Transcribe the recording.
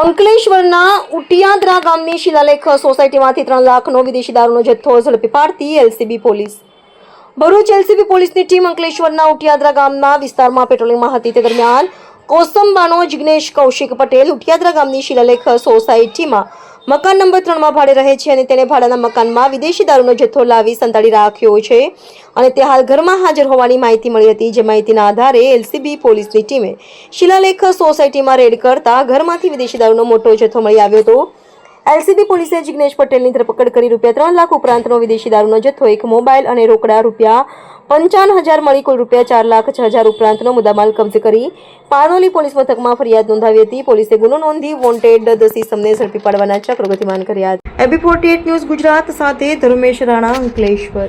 અંકલેશ્વરના ઉટિયાદરા ગામની શિલાલેખ સોસાયટીમાંથી ત્રણ લાખનો વિદેશી દારૂનો જથ્થો ઝડપી પાડતી એલસીબી પોલીસ. ભરૂચ એલસીબી પોલીસની ટીમ અંકલેશ્વરના ઉટિયાદરા ગામના વિસ્તારમાં પેટ્રોલિંગમાં હતી. તે દરમિયાન કોસંબાનો જિગ્નેશ કૌશિક પટેલ ઉટિયાદરા ગામની શિલાલેખ સોસાયટીમાં મકાન નંબર ત્રણમાં ભાડે રહે છે અને તેણે ભાડાના મકાનમાં વિદેશી દારૂનો જથ્થો લાવી સંતાડી રાખ્યો છે. અને તે હાલ ઘરમાં હાજર હોવાની માહિતી મળી હતી, જે માહિતીના આધારે એલસીબી પોલીસની ટીમે શિલાલેખ સોસાયટીમાં રેડ કરતા ઘરમાંથી વિદેશી દારૂનો મોટો જથ્થો મળી આવ્યો હતો. એલસીબી પોલીસે જિગ્નેશ પટેલની ધરપકડ કરી રૂપિયા ત્રણ લાખ ઉપરાંતનો વિદેશી દારૂનો જથ્થો એક મોબાઈલ અને રોકડા રૂપિયા પંચાવન હજાર મળી કુલ રૂપિયા ચાર લાખ છ હજાર ઉપરાંતનો મુદ્દામાલ કબજે કરી પારોલી પોલીસ મથકમાં ફરિયાદ નોંધાવી હતી. પોલીસે ગુનો નોંધી વોન્ટેડ દસી સમને ઝડપી પાડવાના ચક્રો ગતિમાન કર્યા. એબી ફોર્ટી ન્યૂઝ ગુજરાત સાથે ધર્મેશ રાણા અંકલેશ્વર.